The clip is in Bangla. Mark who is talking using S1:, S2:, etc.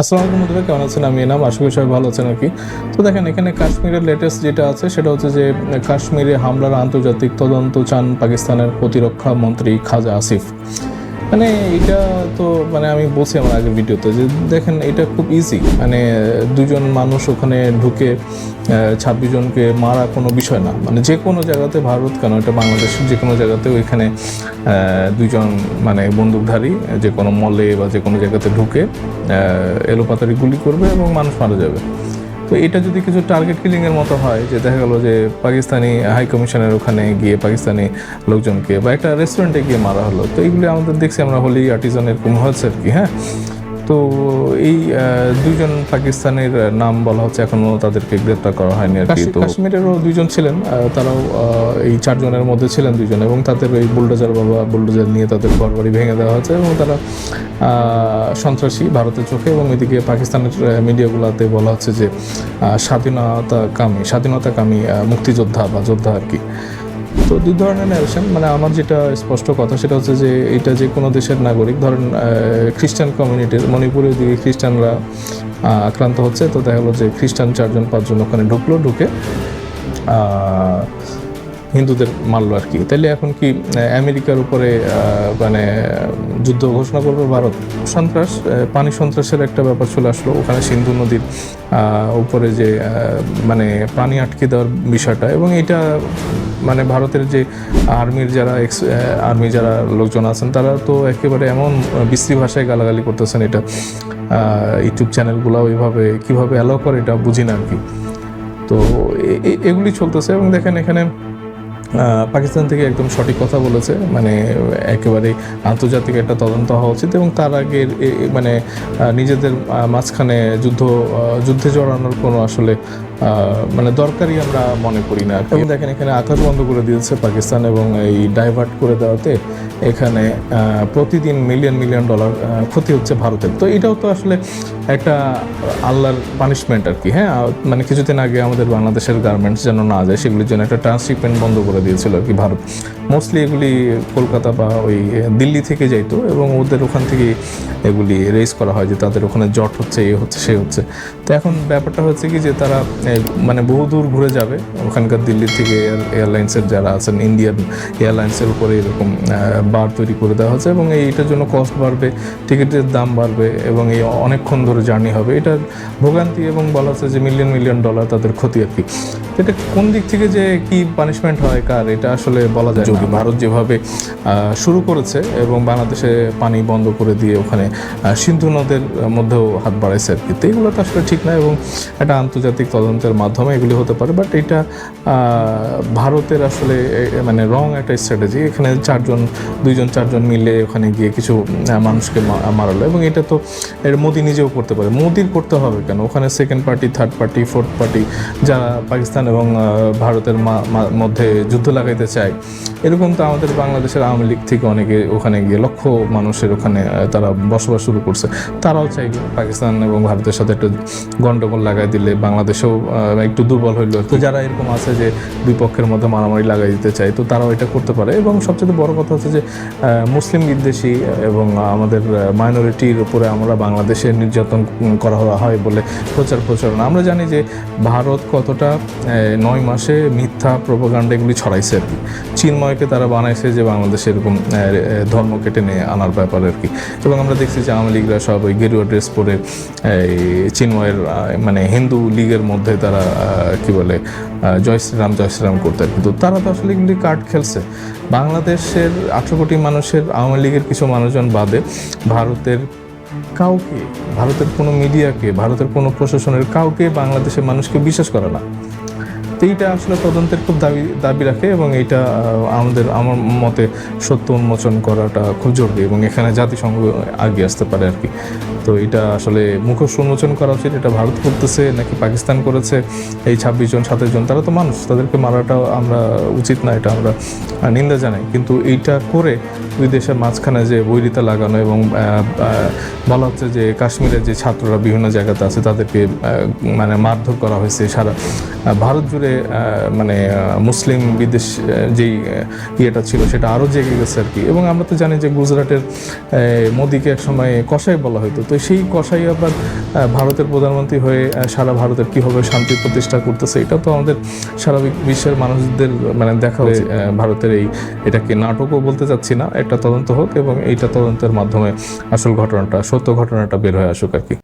S1: আসসালামু আলাইকুম বন্ধুরা, কেমন আছেন? আমি এনাম, আশা করি সবাই ভালো আছেন আর কি। তো দেখেন, এখানে কাশ্মীরের লেটেস্ট যেটা আছে, সেটা হচ্ছে যে, কাশ্মীরে হামলার আন্তর্জাতিক তদন্ত চান পাকিস্তানের প্রতিরক্ষা মন্ত্রী খাজা আসিফ। মানে এটা তো মানে আমি বলছি আমার আগের ভিডিওতে যে দেখেন এটা খুব ইজি মানে দুজন মানুষ ওখানে ঢুকে ছাব্বিশ জনকে মারা কোনো বিষয় না। মানে যে কোনো জায়গাতে ভারত কেন, এটা বাংলাদেশের যে কোনো জায়গাতেও এখানে দুজন মানে বন্দুকধারী, যে কোনো মলে বা যে কোনো জায়গাতে ঢুকে এলোপাতারি গুলি করবে এবং মানুষ মারা যাবে। তো এটা যদি কিছু টার্গেট কিলিংয়ের মতো হয়, যে দেখা গেল যে পাকিস্তানি হাই কমিশনের ওখানে গিয়ে পাকিস্তানি লোকজনকে বা একটা রেস্টুরেন্টে গিয়ে মারা হলো, তো এইগুলি আমাদের দেখছি আমরা হলি আর্টিজানের এরকম আর কি হ্যাঁ? তো এই দুইজন পাকিস্তানের নাম বলা হচ্ছে এখনও তাদেরকে গ্রেপ্তার করা হয়নি আর কি। তো কাশ্মীরেরও দুইজন ছিলেন তারাও এই চারজনের মধ্যে ছিলেন দুইজন এবং তাদের এই বুলডোজার বাবা বুলডোজার নিয়ে তাদের ঘর বাড়ি ভেঙে দেওয়া হয়েছে এবং তারা সন্ত্রাসী ভারতের চোখে এবং এদিকে পাকিস্তানের মিডিয়াগুলোতে বলা হচ্ছে যে স্বাধীনতা কামী স্বাধীনতা কামী মুক্তিযোদ্ধা বা যোদ্ধা আর কি। তো দুই ধরনের ন্যারেশন মানে আমার যেটা স্পষ্ট কথা সেটা হচ্ছে যে এটা যে কোনো দেশের নাগরিক, ধরেন খ্রিস্টান কমিউনিটির মণিপুরে দিকে খ্রিস্টানরা আক্রান্ত হচ্ছে, তো দেখা গেলো যে খ্রিস্টান চারজন, পাঁচজন ওখানে ঢুকলো, ঢুকে হিন্দুদের মারলো আর কি। তাহলে এখন কি আমেরিকার উপরে মানে যুদ্ধ ঘোষণা করবে ভারত? সন্ত্রাস পানি সন্ত্রাসের একটা ব্যাপার চলে আসলো। ওখানে সিন্ধু নদীর উপরে যে মানে পানি আটকে দেওয়ার বিষয়টা এবং এটা মানে ভারতের যে আর্মির যারা এক্স আর্মি যারা লোকজন আছেন, তারা তো একেবারে এমন বিশ্রী ভাষায় গালাগালি করতেছেন এটা। ইউটিউব চ্যানেলগুলো ওইভাবে কীভাবে অ্যালাউ করে এটা বুঝি না আর কি। তো এগুলি চলতেছে এবং দেখেন এখানে পাকিস্তান থেকে একদম সঠিক কথা বলেছে মানে একেবারে আন্তর্জাতিক একটা তদন্ত হওয়া উচিত এবং তার আগে মানে নিজেদের মাঝখানে যুদ্ধ যুদ্ধে জড়ানোর কোনো আসলে মানে দরকারই আমরা মনে করি না। এবং দেখেন, এখানে আকাশ বন্ধ করে দিয়েছে পাকিস্তান এবং এই ডাইভার্ট করে দেওয়াতে এখানে প্রতিদিন মিলিয়ন মিলিয়ন ডলার ক্ষতি হচ্ছে ভারতের তো এটাও তো আসলে একটা আল্লাহর পানিশমেন্ট আর কি হ্যাঁ মানে কিছুদিন আগে আমাদের বাংলাদেশের গার্মেন্টস যেন না যায়, সেগুলির জন্য একটা ট্রান্সশিপমেন্ট বন্ধ করে দিয়েছিল আর কি ভারত। মোস্টলি এগুলি কলকাতা বা ওই দিল্লি থেকে যাইতো এবং ওদের ওখান থেকে এগুলি রেস করা হয় যে তাদের ওখানে জট হচ্ছে, এ হচ্ছে, সে হচ্ছে। তো এখন ব্যাপারটা হচ্ছে কি যে তারা মানে বহু দূর ঘুরে যাবে। ওখানকার দিল্লি থেকে এয়ারলাইন্সের যারা আছেন ইন্ডিয়ান এয়ারলাইন্সের উপরে এরকম বার তৈরি করে দেওয়া হচ্ছে এবং এইটার জন্য কস্ট বাড়বে, টিকিটের দাম বাড়বে এবং এই অনেকক্ষণ ধরে জার্নি হবে। এটার ভোগান্তি এবং বলা হচ্ছে যে মিলিয়ন মিলিয়ন ডলার তাদের ক্ষতি আর কি। এটা কোন দিক থেকে যে কি পানিশমেন্ট হয় কার এটা আসলে বলা যায় যদি ভারত যেভাবে শুরু করেছে এবং বাংলাদেশে পানি বন্ধ করে দিয়ে ওখানে সিন্ধু নদের মধ্যেও হাত বাড়াইছে আর কি, তো এগুলো তো আসলে ঠিক না এবং একটা আন্তর্জাতিক তদন্তের মাধ্যমে এগুলি হতে পারে। বাট এটা ভারতের আসলে মানে রং একটা স্ট্র্যাটেজি এখানে চারজন, দুইজন, চারজন মিলে ওখানে গিয়ে কিছু মানুষকে মারালো এবং এটা তো এর মোদি নিজেও করতে পারে। মোদির করতে হবে কেন? ওখানে second party third party fourth party যারা পাকিস্তান এবং ভারতের মধ্যে যুদ্ধ লাগাইতে চায়। এরকম তো আমাদের বাংলাদেশের আওয়ামী লীগ থেকে অনেকে ওখানে গিয়ে লক্ষ মানুষের ওখানে তারা বসবাস শুরু করছে। তারাও চাইবে পাকিস্তান এবং ভারতের সাথে একটু গণ্ডগোল লাগাই দিলে বাংলাদেশেও একটু দুর্বল হইল। তো যারা এরকম আছে যে দুই পক্ষের মধ্যে মারামারি লাগাই দিতে চায়, তো তারাও এটা করতে পারে। এবং সবচেয়ে বড় কথা হচ্ছে যে মুসলিম বিদ্বেষী এবং আমাদের মাইনরিটির উপরে আমরা বাংলাদেশে নির্যাতন করা হয় বলে প্রচার প্রচারণা আমরা জানি যে ভারত কতটা নয় মাসে মিথ্যা প্রোপাগান্ডা এগুলি ছড়াইছে। আর কি চিন্ময়কে তারা বানাইছে যে বাংলাদেশে এরকম ধর্ম কেটে নিয়ে আনার ব্যাপার আর কি। এবং আমরা দেখছি যে আওয়ামী লীগরা সব ওই গেরুয়া ড্রেস পরে, এই চিন্ময়ের মানে হিন্দু লীগের মধ্যে তারা কি বলে জয় শ্রীরাম জয় শ্রীরাম করতে কিন্তু তারা তো আসলে কিন্তু কার্ড খেলছে। বাংলাদেশের আঠেরো কোটি মানুষের, আওয়ামী লীগের কিছু মানুষজন বাদে ভারতের কাউকে, ভারতের কোনো মিডিয়াকে, ভারতের কোনো প্রশাসনের কাউকে বাংলাদেশের মানুষকে বিশ্বাস করে না। এইটা আসলে তদন্তের খুব দাবি দাবি রাখে এবং এইটা আমাদের, আমার মতে সত্য উন্মোচন করাটা খুব জরুরি এবং এখানে জাতিসংঘ আগে আসতে পারে আর কি। তো এটা আসলে মুখোশ উন্মোচন করা উচিত এটা ভারত করতেছে নাকি পাকিস্তান করেছে এই ছাব্বিশ জন সাতাশ জন তারা তো মানুষ তাদেরকে মারাটা আমরা উচিত না এটা আমরা নিন্দা জানাই। কিন্তু এইটা করে দুই দেশের মাঝখানে যে বৈরিতা লাগানো এবং বলা হচ্ছে যে কাশ্মীরের যে ছাত্ররা বিভিন্ন জায়গাতে আছে তাদেরকে মানে মারধর করা হয়েছে সারা ভারত জুড়ে মানে মুসলিম বিদেশ যেই ইয়েটা ছিল সেটা আরও জেগে গেছে আর কি। এবং আমরা তো জানি যে গুজরাটের আহ, এক সময় কষাই বলা হতো তো সেই কষাই আবার ভারতের প্রধানমন্ত্রী হয়ে সারা ভারতের কীভাবে শান্তি প্রতিষ্ঠা করতেছে, এটা তো আমাদের সারা বিশ্বের মানুষদের মানে দেখা হয়েছে ভারতের এই, এটাকে নাটকও বলতে চাচ্ছি না, একটা তদন্ত হোক এবং এইটা তদন্তের মাধ্যমে আসল ঘটনাটা, সত্য ঘটনাটা বের হয়ে আসুক আর কি।